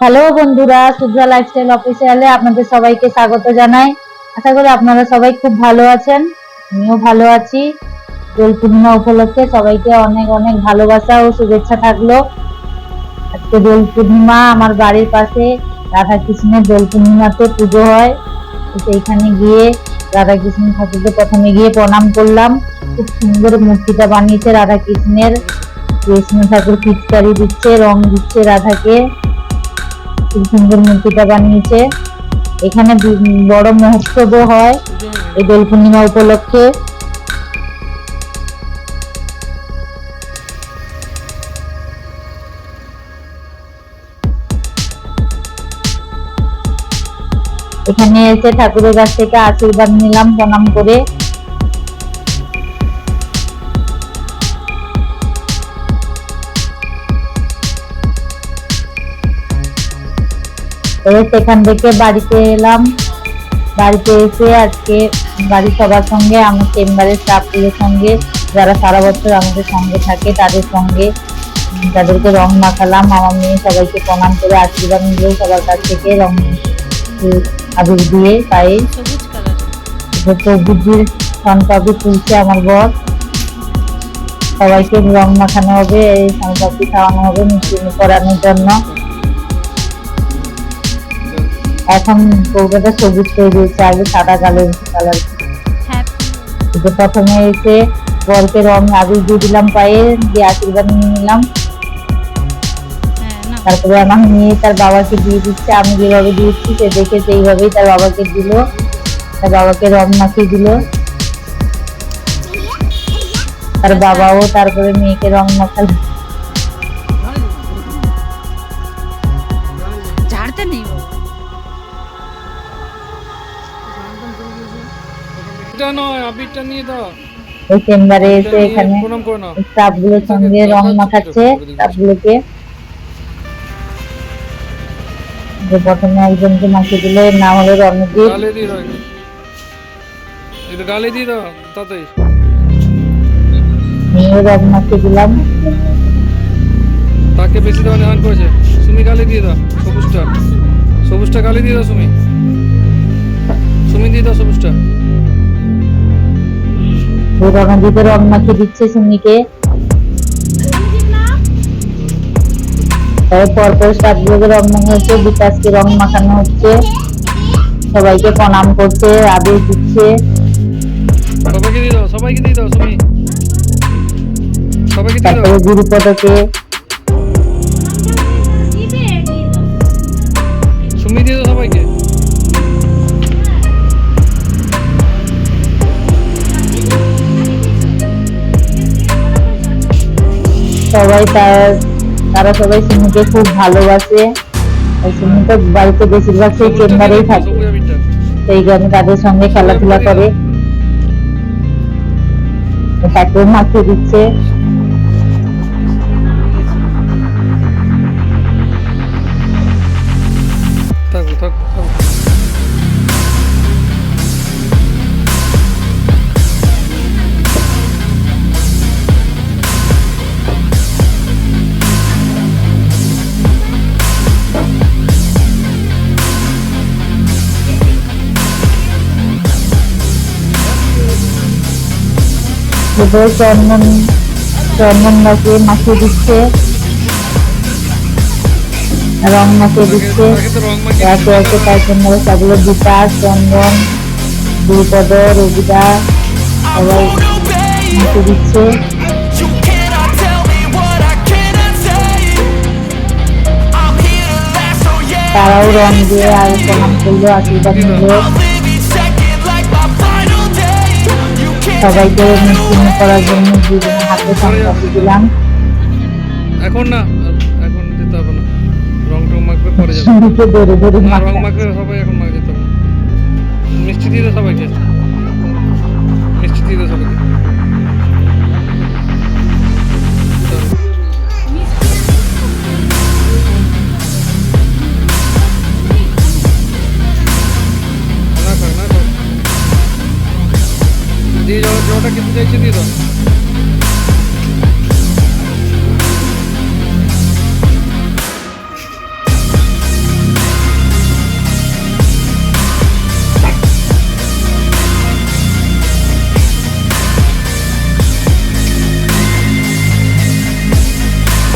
Hello বন্ধুরা সুদ্রা lifestyle অফিসিয়ালে আপনাদের সবাইকে স্বাগত জানাই। আশা করি আপনারা সবাই খুব ভালো আছেন, আমিও ভালো আছি। দোল পূর্ণিমা উপলক্ষে সবাইকে অনেক অনেক ভালোবাসা ও শুভেচ্ছা থাকল। আজকে দোল পূর্ণিমা আমার বাড়ির পাশে রাধা কৃষ্ণের দোল পূর্ণিমাতে পুজো হয়। সেইখানে গিয়ে রাধা কৃষ্ণ ঠাকুরকে প্রথমে গিয়ে প্রণাম করলাম। খুব সুন্দর মূর্তিটা বানিয়েছে রাধা কৃষ্ণের কৃষ্ণ ঠাকুর পিচকারি দিচ্ছে, রং দিচ্ছে রাধাকে। খুব সুন্দর মূর্তিটা বানিয়েছে। এখানে বড় মহোৎসবও হয় এই দোল পূর্ণিমা উপলক্ষে। এখানে এসে ঠাকুরের কাছ থেকে আশীর্বাদ নিলাম, প্রণাম করে। সেখান থেকে বাড়িতে এলাম। বাড়িতে এসে আজকে বাড়ির সবার সঙ্গে আমার চেম্বারের স্টাফগুলোর সঙ্গে যারা সারা বছর আমাদের সঙ্গে থাকে তাদের সঙ্গে তাদেরকে রং মাখালাম। আমার মেয়ে সবাইকে প্রণাম করে আশীর্বাদ নিলেও সবার কাছ থেকে রং আবির দিয়ে পায়ে কালার। সনপাপড়ি তুলছে আমার বর। সবাইকে রং মাখানো হবে এই সনপাপড়ি খাওয়ানো হবে মিষ্টি করানোর জন্য। এখন কৌটাটা সবুজ করে দিয়েছে আগে সাদা কালার কালার হ্যাপি তো প্রথমে এসে বরকে রং আবির দিয়ে দিলাম পায়ে দিয়ে আশীর্বাদ নিয়ে নিলাম। হ্যাঁ তারপরে আমার মেয়ে তার বাবাকে দিয়ে দিচ্ছে আমি যেভাবে দিয়েছি সে দেখে সেইভাবেই তার বাবাকে দিল। তার বাবাকে রং মাখিয়ে দিল। তার বাবাও তারপরে মেয়েকে রং মাখালো। এটা নয় আবিরটা নিয়ে দাও। চেম্বারে এসে এখানে প্রণাম করে নাও স্টাফগুলোর সঙ্গে রং মাখাচ্ছে স্টাফ গুলোকে যে প্রথমে একজনকে মাখিয়ে দিলে নাম হলো রণদীপ গালে দিয়ে দাও এটা গালে দিয়ে দাও তাতে রং মাখিয়ে দিলাম। তাকে বেশি দেওয়া নেওয়ান করেছে। সুমি গালে দিয়ে দাও সবুজটা। সবুজটা গালে দিয়ে দাও সুমি। সুমি দিয়ে দাও সবুজটা। ওই রণদীপের রং মাখিয়ে দিচ্ছে সুমিকে পর পর স্টাফ গুলোকে রং মাখানো হচ্ছে বিকাশকে রং মাখানো হচ্ছে। সবাইকে প্রণাম করছে আবির দিচ্ছে। সবাইকে দিয়ে দাও সবাইকে দিয়ে দাও সবাইকে দিয়ে দাও। তারপরে গুরুপদকে সবাই তার তারা সবাই সুমিকে খুব ভালোবাসে। তো বাড়িতে বেশিরভাগ সেই চেম্বারেই থাকে। সেই জন্য তাদের সঙ্গে খেলাধুলা করে। তাকেও মাখিয়ে দিচ্ছে। এবার চন্দন চন্দন গাছে মাখিয়ে দিচ্ছে রং মাখিয়ে দিচ্ছে তাকে তো রং মাখিয়ে একে একে তার জন্য সবগুলো বিকাশ চন্দন দুপদ রবিদা সবাই মাখিয়ে দিচ্ছে You cannot tell me what I cannot say. I'm here to last, so yeah. তারাও রং দিয়ে আর প্রণাম করল আশীর্বাদ নিল সবাইকে মিষ্টি করার জন্য দুজনে হাতে সংকল্প দিলাম। এখন না এখন যেতে হবে না। রং টং মাখবে পরে যাবে। ধরে ধরে রং মাখবে সবাই এখন মাখ যেতে হবে। মিষ্টি দিয়ে দাও সবাইকে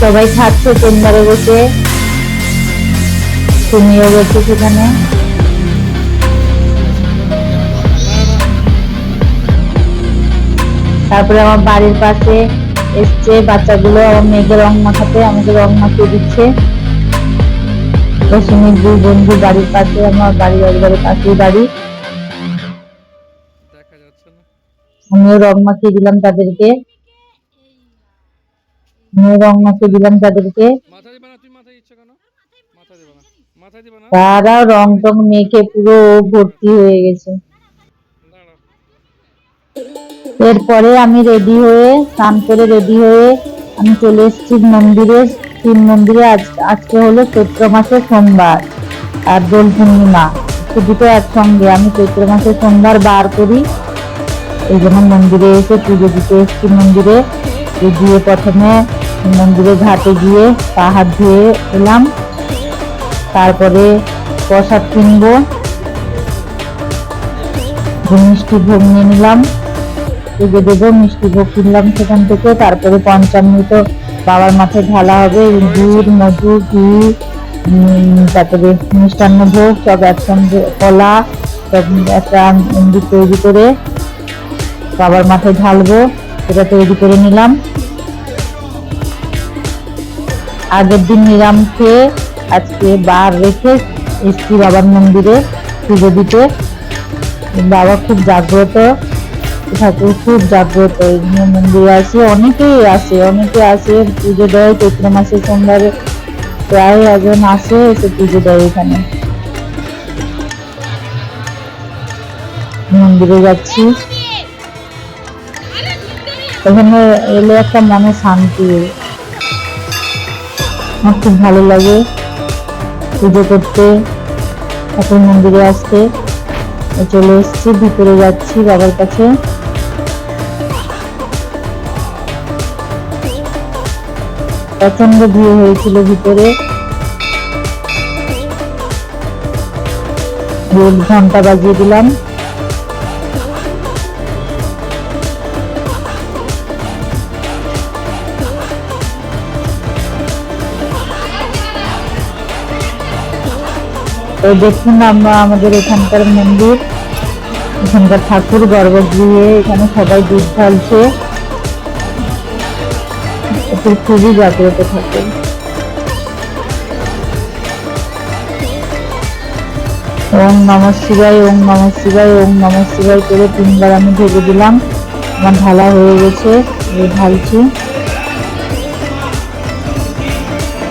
সবাই খাচ্ছে চেম্বারে বসে তুমিও গেছে সেখানে। তারপরে আমার বাড়ির পাশে এসছে বাচ্চাগুলো আমার মেয়েকে রং মাখাতে আমাকে রং মাখিয়ে দিচ্ছে। রশ্মির দুই বন্ধু বাড়ির পাশে আমার বাড়ি একবারে পাশেই বাড়ি। আমিও রং মাখিয়ে দিলাম তাদেরকে। না মাথা দিবা না তারাও রং টং মেখে পুরো ভর্তি হয়ে গেছে। এরপরে আমি রেডি হয়ে, স্নান করে রেডি হয়ে আমি চলে এসেছি মন্দিরে। শিব মন্দিরে আজ, আজকে হলো চৈত্র মাসের সোমবার আর দোল পূর্ণিমা। দুটো একসঙ্গে। আমি চৈত্র মাসের সোমবার বার করি। এই জন্য মন্দিরে এসে পুজো দিতে এসেছি মন্দিরে। দিয়ে প্রথমে মন্দিরে ঘাটে গিয়ে পা হাত ধুয়ে এলাম। তারপরে প্রসাদ কিনবো। মিষ্টি ভোগ নিয়ে নিলাম। পুজো দেবো মিষ্টি ভোগ কিনলাম সেখান থেকে। তারপরে পঞ্চামৃত বাবার মাথায় ঢালা হবে। দুধ মধু, ঘি তারপরে মিষ্টান্ন ভোগ, সব একসঙ্গে কলা একটা মন্দির তৈরি করে বাবার মাথায় ঢালবো। সেটা তৈরি করে নিলাম। আগের দিন নিরাম খেয়ে আজকে বার রেখে এসছি বাবার মন্দিরে পুজো দিতে। বাবা খুব জাগ্রত ঠাকুর খুব জাগ্রত। মন্দিরে আসে অনেকেই আসে অনেকে আসে পুজো দেয় চৈত্র মাসে সোমবারে প্রায় একজন আসে এসে পুজো দেয় এখানে। মন্দিরে যাচ্ছি। এখানে এলে একটা মনে শান্তি। আমার খুব ভালো লাগে পুজো করতে। ঠাকুর মন্দিরে আসতে। চলে এসেছি, ভিতরে যাচ্ছি বাবার কাছে। প্রচণ্ড ভিড় হয়েছিল ভিতরে। ঘণ্টা বাজিয়ে দিলাম। তো দেখুন আমরা আমাদের এখানকার মন্দির, এখানকার ঠাকুর গর্ভগৃহে, এখানে সবাই দুধ ঢালছে। এতে খুবই জাগ্রত থাকে ওম নম শিবায় ওম নম শিবায় ওম নম শিবায় করে তিনবার আমি ঢেকে দিলাম। আমার ঢালা হয়ে গেছে ঢালছি।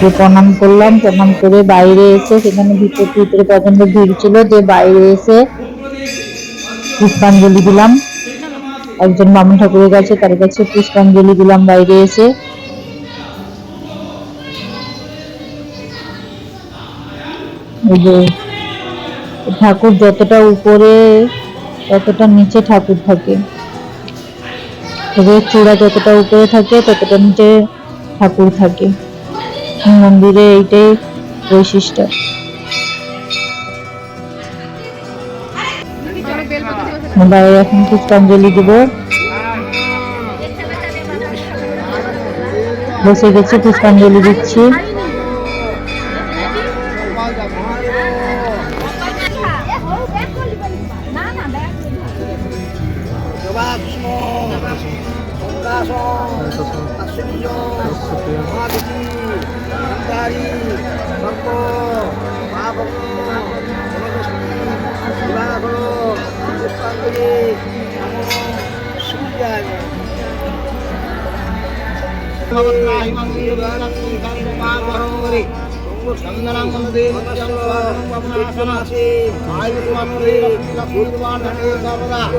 যে প্রণাম করলাম, প্রণাম করে বাইরে এসে সেখানে ভিতরে ভিতরে প্রচণ্ড ভিড় ছিল যে বাইরে এসে পুষ্পাঞ্জলি দিলাম। একজন বামুন ঠাকুরের কাছে, তার কাছে পুষ্পাঞ্জলি দিলাম বাইরে এসে। ঠাকুর যতটা উপরে, ততটা নিচে ঠাকুর থাকে। চূড়া যতটা উপরে থাকে, ততটা নিচে ঠাকুর থাকে। মন্দিরে এইটাই বৈশিষ্ট্য। বাইরে এখন পুষ্পাঞ্জলি দিব। বসে গেছি পুষ্পাঞ্জলি দিচ্ছি।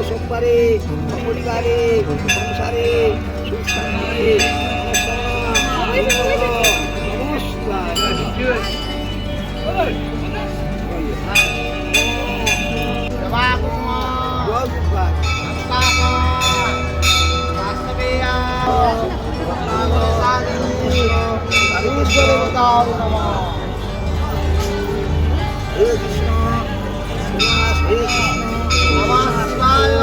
সোমবারে পরিবারে সংসারে সুখ మారు నమ హే కృష్ణ హే కృష్ణ నమ హస్తాయ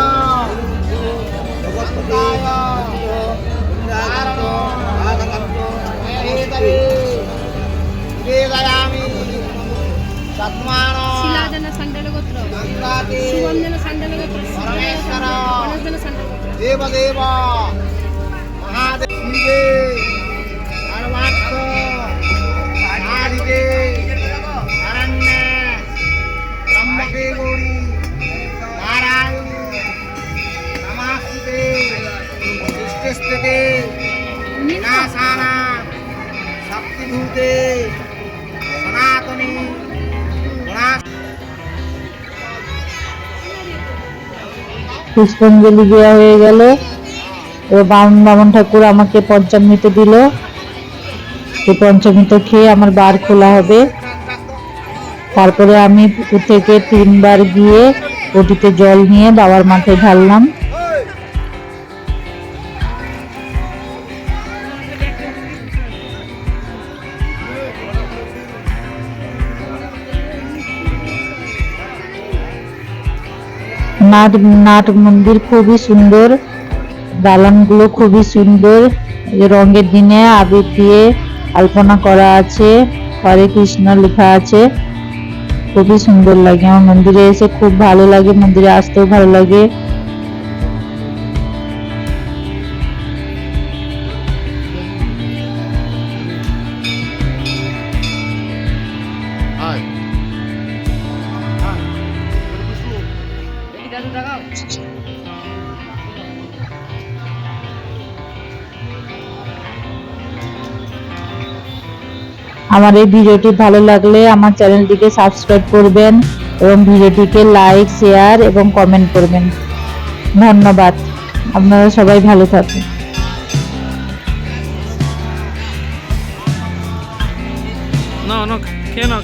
সৃষ্টিস্থিতে বিনাশানা শক্তিভূতে সনাতনী পুষ্পাঞ্জলি দেওয়া হয়ে গেল। এবার বামন বামন ঠাকুর আমাকে পঞ্চামৃত দিল। এই পঞ্চামৃত খেয়ে আমার বার খোলা হবে। তারপরে আমি পুকুর থেকে তিনবার গিয়ে ওটিতে জল নিয়ে বাবার মাথায় ঢাললাম। নাট নাট মন্দির খুবই সুন্দর। দালানগুলো খুবই সুন্দর। রঙের দিনে আবির দিয়ে আলপনা করা আছে। হরে কৃষ্ণ লেখা আছে। খুবই সুন্দর লাগে আমার মন্দিরে এসে। খুব ভালো লাগে মন্দিরে। আসতেও ভালো লাগে। আমার এই ভিডিওটি ভালো লাগলে আমার চ্যানেলটিকে সাবস্ক্রাইব করবেন এবং ভিডিওটিকে লাইক, শেয়ার এবং কমেন্ট করবেন। ধন্যবাদ। আপনারা সবাই ভালো থাকুন। খেয়ে নাও